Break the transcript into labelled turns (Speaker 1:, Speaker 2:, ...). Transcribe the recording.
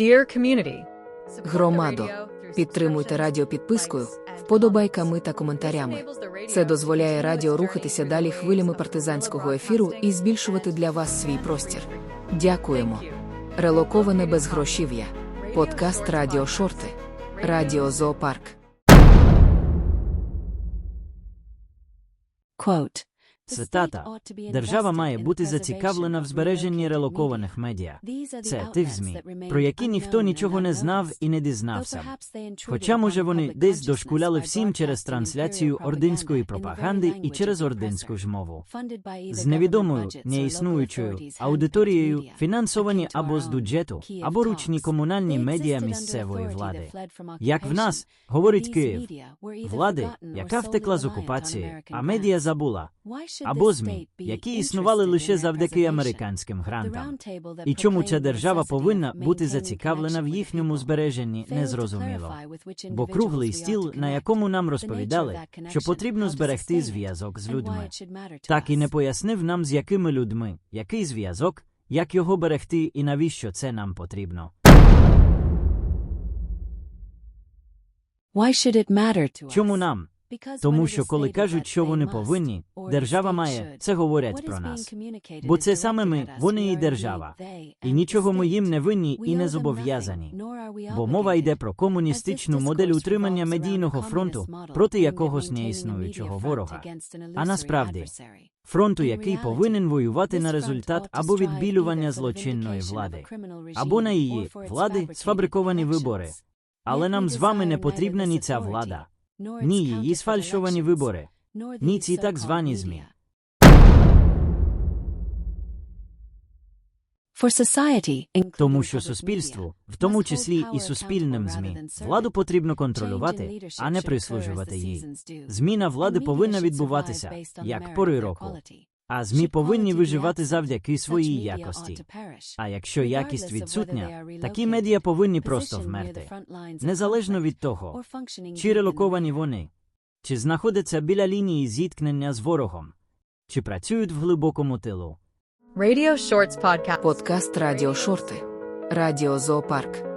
Speaker 1: Dear community,
Speaker 2: Громадо, підтримуйте радіо підпискою, вподобайками та коментарями. Це дозволяє радіо рухатися далі хвилями партизанського ефіру і збільшувати для вас свій простір. Дякуємо. Релоковане безгрошів'я. Подкаст Радіо Шорти. Радіо Зоопарк.
Speaker 3: Quote.
Speaker 4: Цитата. Держава має бути зацікавлена в збереженні релокованих медіа. Це тих ЗМІ, про які ніхто нічого не знав і не дізнався. Хоча, може, вони десь дошкуляли всім через трансляцію ординської пропаганди і через ординську ж мову. З невідомою, неіснуючою аудиторією, фінансовані або з бюджету, або ручні комунальні медіа місцевої влади. Як в нас, говорить Київ, влади, яка втекла з окупації, а медіа забула, або ЗМІ, які існували лише завдяки американським грантам. І чому ця держава повинна бути зацікавлена в їхньому збереженні, незрозуміло. Бо круглий стіл, на якому нам розповідали, що потрібно зберегти зв'язок з людьми, так і не пояснив нам, з якими людьми, який зв'язок, як його берегти і навіщо це нам потрібно. Чому нам? Тому що коли кажуть, що вони повинні, держава має, це говорять про нас. Бо це саме ми, вони і держава. І нічого ми їм не винні і не зобов'язані. Бо мова йде про комуністичну модель утримання медійного фронту проти якогось неіснуючого ворога. А насправді, фронту, який повинен воювати на результат або відбілювання злочинної влади, або на її влади сфабриковані вибори. Але нам з вами не потрібна ні ця влада, ні її сфальшовані вибори, ні ці так звані ЗМІ. Тому що суспільству, в тому числі і суспільним ЗМІ, владу потрібно контролювати, а не прислужувати їй. Зміна влади повинна відбуватися, як пори року. А ЗМІ повинні виживати завдяки своїй якості. А якщо якість відсутня, такі медіа повинні просто вмерти, незалежно від того, чи релоковані вони, чи знаходяться біля лінії зіткнення з ворогом, чи працюють в глибокому тилу.
Speaker 1: Radio Shorts Podcast.
Speaker 2: Подкаст Радіо Шорти. Радіо Зоопарк.